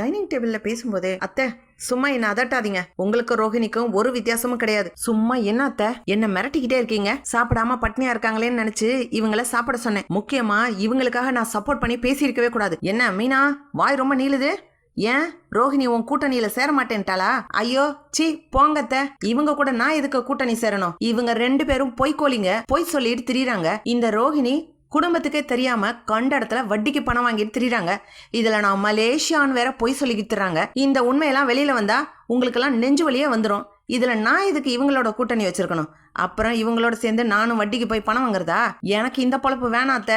Dining டேபிள்ல பேசும்போதே அத்தை சும்மா என்ன அதட்டாதீங்க. உங்களுக்கு ரோஹிணிக்கும் ஒரு வித்தியாசமும் கிடையாது. சும்மா என்ன அத்தை? என்ன மிரட்டிக்கிட்டே இருக்கீங்க. சாப்பிடாம பட்னியா இருக்காங்களேன்னு நினைச்சு இவங்கள சாப்பிட சொன்னேன். முக்கியமா இவங்களுக்காக நான் சப்போர்ட் பண்ணி பேசியிருக்கவே கூடாது. என்ன மீனா? வாய் ரொம்ப நீளுது. ஏன்? ரோஹிணி உன் கூட்டணியில சேர மாட்டேன்ட்டாளா ஐயோ சி போங்கத்த இவங்க கூட நான் எதுக்கு கூட்டணி சேரணும்? இவங்க ரெண்டு பேரும் பொய்க்கோலிங்க பொய் சொல்லிட்டு திரியறாங்க. இந்த ரோஹிணி குடும்பத்துக்கே தெரியாம கண்ட இடத்துல வட்டிக்கு பணம் வாங்கிட்டு திரிறாங்க இதுல நான் மலேசியான்னு வேற பொய் சொல்லிக்கிட்டுறாங்க இந்த உண்மையெல்லாம் வெளியில வந்தா உங்களுக்கெல்லாம் நெஞ்சு வலியே வந்துடும் இதுல நான் இதுக்கு இவங்களோட கூட்டணி வச்சிருக்கணும்? அப்புறம் இவங்களோட சேர்ந்து நானும் வட்டிக்கு போய் பணம் வாங்குறதா? எனக்கு இந்த பொழப்பு வேணாத்த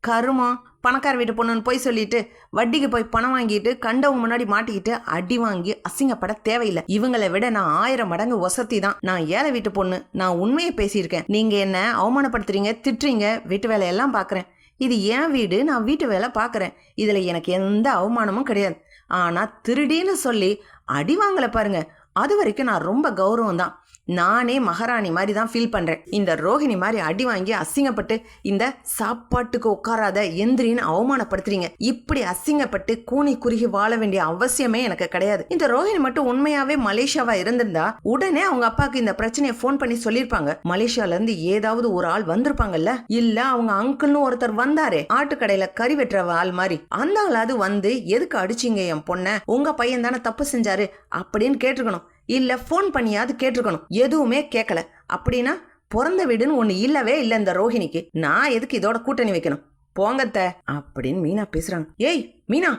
கருமம். பணக்கார வீட்டு பொண்ணுன்னு போய் சொல்லிட்டு வட்டிக்கு போய் பணம் வாங்கிட்டு கண்டவங்க முன்னாடி மாட்டிக்கிட்டு அடி வாங்கி அசிங்கப்பட தேவையில்லை. இவங்களை விட நான் ஆயிரம் மடங்கு ஒசத்தி தான். நான் ஏழை வீட்டு பொண்ணு. நான் உண்மையை பேசியிருக்கேன். நீங்க என்ன அவமானப்படுத்துறீங்க திட்டுறீங்க வீட்டு வேலையெல்லாம் பார்க்குறேன் இது என் வீடு நான் வீட்டு வேலை பார்க்குறேன் இதில் எனக்கு எந்த அவமானமும் கிடையாது. ஆனால் திருடின்னு சொல்லி அடி வாங்கலை பாருங்க. அது வரைக்கும் நான் ரொம்ப கௌரவம் தான். நானே மகாராணி மாதிரி தான் ஃபீல் பண்ணுறேன் இந்த ரோஹிணி மாதிரி அடி வாங்கி அசிங்கப்பட்டு இந்த சாப்பாட்டுக்கு உட்காராத எந்திரின்னு அவமானப்படுத்துறீங்க. இப்படி அசிங்கப்பட்டு கூனி குறுகி வாழ வேண்டிய அவசியமே எனக்கு கிடையாது. இந்த ரோஹிணி மட்டும் உண்மையாவே மலேசியாவா இருந்திருந்தா உடனே அவங்க அப்பாவுக்கு இந்த பிரச்சனையை ஃபோன் பண்ணி சொல்லியிருப்பாங்க. மலேசியால இருந்து ஏதாவது ஒரு ஆள் வந்திருப்பாங்கல்ல? இல்ல அவங்க அங்கிள்னு ஒருத்தர் வந்தாரே. ஆட்டுக்கடையில கறி வெட்டுற ஆள் மாதிரி. அந்த ஆளாவது வந்து எதுக்கு அடிச்சீங்க என் பொண்ண? உங்க பையன் தானே தப்பு செஞ்சாரு? அப்படின்னு கேட்டிருக்கணும். இல்ல ஃபோன் பண்ணியாவது கேட்டிருக்கணும். எதுவுமே கேட்கல அப்படின்னா பிறந்த வீடுன்னு ஒண்ணு இல்லவே இல்ல இந்த ரோஹிணிக்கு. நான் எதுக்கு இதோட கூட்டணி வைக்கணும்? போங்கத்த அப்படின்னு மீனா பேசுறாங்க. ஏய் மீனா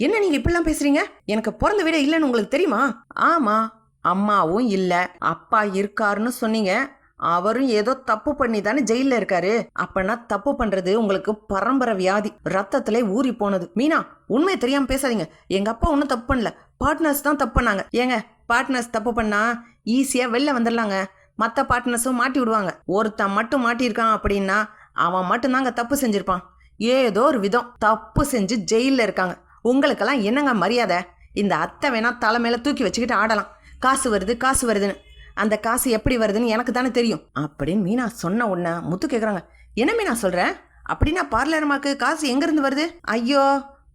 என்ன நீங்க இப்படிலாம் பேசுறீங்க? எனக்கு பிறந்த வீடே இல்லைன்னு உங்களுக்கு தெரியுமா? ஆமா அம்மாவும் இல்ல. அப்பா இருக்காருன்னு சொன்னீங்க. அவரும் ஏதோ தப்பு பண்ணி தானே ஜெயில இருக்காரு. அப்பனா தப்பு பண்றது உங்களுக்கு பரம்பரை வியாதி. ரத்தத்துல ஊறி போனது. மீனா உண்மையை தெரியாம பேசாதீங்க. எங்க அப்பா ஒன்றும் தப்பு பண்ணல. பார்ட்னர்ஸ் தான் தப்பு பண்ணாங்க. ஏங்க பார்ட்னர்ஸ் தப்பு பண்ணால் ஈஸியாக வெளில வந்துடலாங்க. மற்ற பார்ட்னர்ஸும் மாட்டி விடுவாங்க. ஒருத்தன் மட்டும் மாட்டியிருக்கான் அப்படின்னா அவன் மட்டும்தாங்க தப்பு செஞ்சுருப்பான். ஏதோ ஒரு விதம் தப்பு செஞ்சு ஜெயிலில் இருக்காங்க. உங்களுக்கெல்லாம் என்னங்க மரியாதை? இந்த அத்தை வேணா தலை மேலே தூக்கி வச்சுக்கிட்டு ஆடலாம். காசு வருது காசு வருதுன்னு. அந்த காசு எப்படி வருதுன்னு எனக்கு தானே தெரியும். அப்படின்னு மீனா சொன்ன உடனே முத்து கேட்குறாங்க என்ன மீனா சொல்கிறேன் அப்படின்னா பார்லர் அம்மாவுக்கு காசு எங்கேருந்து வருது? ஐயோ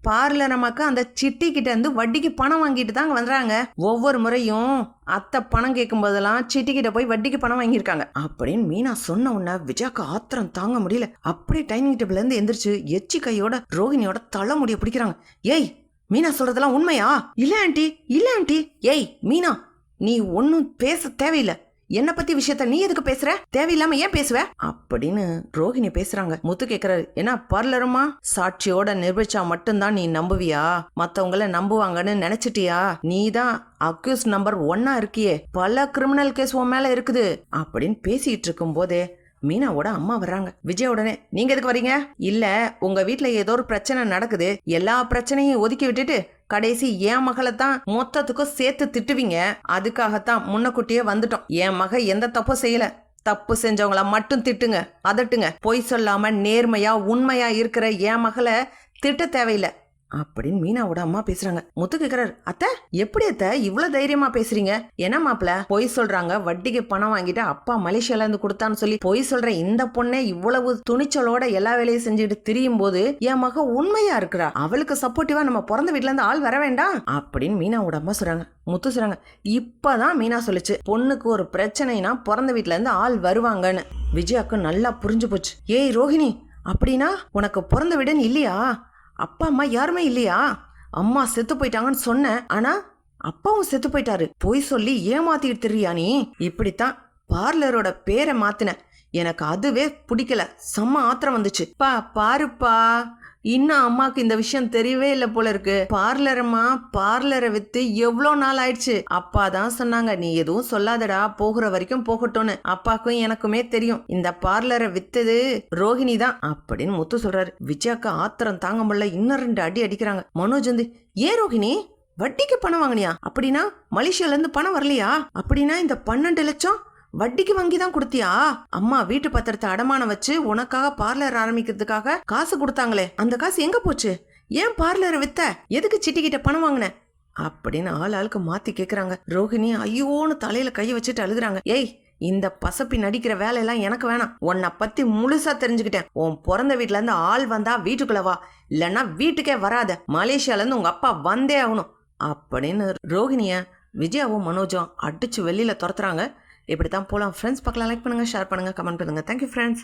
பார்லர் அம்மாக்கு அந்த சிட்டி கிட்ட இருந்து வட்டிக்கு பணம் வாங்கிட்டு தாங்க வந்துறாங்க ஒவ்வொரு முறையும் அத்தை பணம் கேட்கும் போதெல்லாம் சிட்டி கிட்ட போய் வட்டிக்கு பணம் வாங்கியிருக்காங்க. அப்படின்னு மீனா சொன்ன உடனே விஜயாக்கு ஆத்திரம் தாங்க முடியல. அப்படியே டைனிங் டேபிள்ல இருந்து எந்திரிச்சு எச்சி கையோட ரோஹிணியோட தலை முடிய பிடிக்கிறாங்க. ஏய் மீனா சொல்றதெல்லாம் உண்மையா? இல்ல ஆண்டி இல்ல ஆண்டி. ஏய் மீனா நீ ஒன்னும் பேச தேவையில்லை. என்ன பத்தி விஷயத்த நீ எதுக்கு பேசுற? தேவையில்லாம ஏன் பேசுவ? அப்படின்னு ரோஹிணி பேசுறாங்க. முத்து கேக்குறாரு என்ன பார்லருமா? சாட்சியோட நிரூபிச்சா மட்டும்தான் நீ நம்புவியா? மத்தவங்கள நம்புவாங்கன்னு நினைச்சிட்டியா? நீ தான் அக்யூஸ் நம்பர் ஒன்னா இருக்கியே. பல கிரிமினல் கேஸ் உன் மேல இருக்குது. அப்படின்னு பேசிட்டு இருக்கும் போதே மீனாவோட அம்மா வர்றாங்க. விஜய் உடனே நீங்க எதுக்கு வரீங்க இல்ல உங்க வீட்டுல ஏதோ ஒரு பிரச்சனை நடக்குது. எல்லா பிரச்சனையும் ஒதுக்கி விட்டுட்டு கடைசி என் மகளை தான் மொத்தத்துக்கும் சேர்த்து திட்டுவீங்க. அதுக்காகத்தான் முன்னக்கூட்டியே வந்துட்டோம். என் மக எந்த தப்பும் செய்யல. தப்பு செஞ்சவங்கள மட்டும் திட்டுங்க அதட்டுங்க. பொய் சொல்லாம நேர்மையா உண்மையா இருக்கிற என் மகளை திட்ட தேவையில்லை. அப்படின்னு மீனாவோட அம்மா பேசுறாங்க. முத்து கேக்குறாரு அத்தை எப்படி அத்தை? இவ்வளவு தைரியமா பேசுறீங்க? என்ன மாப்பிள? பொய் சொல்றாங்க வட்டிக்கு பணம் வாங்கிட்டு அப்பா மலேசியால இருந்து கொடுத்தான்னு சொல்லி பொய் சொல்ற இந்த பொண்ணே இவ்வளவு துணிச்சலோட எல்லா வேலையும் செஞ்சுட்டு திரியும் போது என் மக உண்மையா இருக்கிறா? அவளுக்கு சப்போர்ட்டிவா நம்ம பிறந்த வீட்டுல இருந்து ஆள் வர வேண்டாம்? அப்படின்னு மீனாவோட அம்மா சொல்றாங்க. முத்து சொல்றாங்க இப்பதான் மீனா சொல்லுச்சு பொண்ணுக்கு ஒரு பிரச்சனைனா பிறந்த வீட்டுல இருந்து ஆள் வருவாங்கன்னு. விஜயாக்கு நல்லா புரிஞ்சு போச்சு. ஏய் ரோஹிணி அப்படின்னா உனக்கு பிறந்த வீடுன்னு இல்லையா? அப்பா அம்மா யாருமே இல்லையா? அம்மா செத்து போயிட்டாங்கன்னு சொன்னேன். ஆனா அப்பாவும் செத்து போயிட்டாரு. பொய் சொல்லி ஏமாத்திட்டு தெரியா நீ? இப்படித்தான் பார்லரோட பேரை மாத்தின எனக்கு அதுவே பிடிக்கல. செம்ம ஆத்திரம் வந்துச்சு. பா பாருப்பா. இன்னும் அம்மாக்கு இந்த விஷயம் தெரியவே இல்லை போல இருக்கு. பார்லரம்மா பார்லரை வித்து எவ்வளோ நாள் ஆயிடுச்சு? அப்பா தான் சொன்னாங்க நீ எதுவும் சொல்லாதடா போகிற வரைக்கும் போகட்டும்னு. அப்பாக்கும் எனக்குமே தெரியும். இந்த பார்லரை வித்தது ரோஹிணி தான் அப்படின்னு முத்து சொல்றாரு. விஜயாக்கு ஆத்திரம் தாங்க முடியல. இன்னும் ரெண்டு அடி அடிக்கிறாங்க. மனோஜ் வந்து ஏன் ரோஹிணி? வட்டிக்கு பணம் வாங்கினியா? அப்படின்னா மலேசியால இருந்து பணம் வரலையா? அப்படின்னா இந்த பன்னெண்டு லட்சம் வட்டிக்கு வங்கி தான் கொடுத்தியா? அம்மா வீட்டு பத்திரத்தை அடமானம் வச்சு உனக்காக பார்லர் ஆரம்பிக்கிறதுக்காக காசு கொடுத்தாங்களே அந்த காசு எங்க போச்சு? ஏன் பார்லரை வித்த? எதுக்கு சிட்டிக்கிட்ட பணம் வாங்கின? அப்படின்னு ஆள் ஆளுக்கு மாத்தி கேக்குறாங்க. ரோஹிணி ஐயோன்னு தலையில கைய வச்சுட்டு அழுகுறாங்க. ஏய் இந்த பசப்பி நடிக்கிற வேலையெல்லாம் எனக்கு வேணாம். உன்னை பத்தி முழுசா தெரிஞ்சுக்கிட்டேன். உன் பிறந்த வீட்ல இருந்து ஆள் வந்தா வீட்டுக்குள்ள வா. இல்லைன்னா வீட்டுக்கே வராத. மலேசியால இருந்து உங்க அப்பா வந்தே ஆகணும். அப்படின்னு ரோஹிணிய விஜயாவும் மனோஜும் அடிச்சு வெளியில துரத்துறாங்க. இப்படி தான் போகலாம் ஃப்ரெண்ட்ஸ் பார்க்கலாம். லைக் பண்ணுங்க ஷேர் பண்ணுங்கள் கமெண்ட் பண்ணுங்க. Thank you friends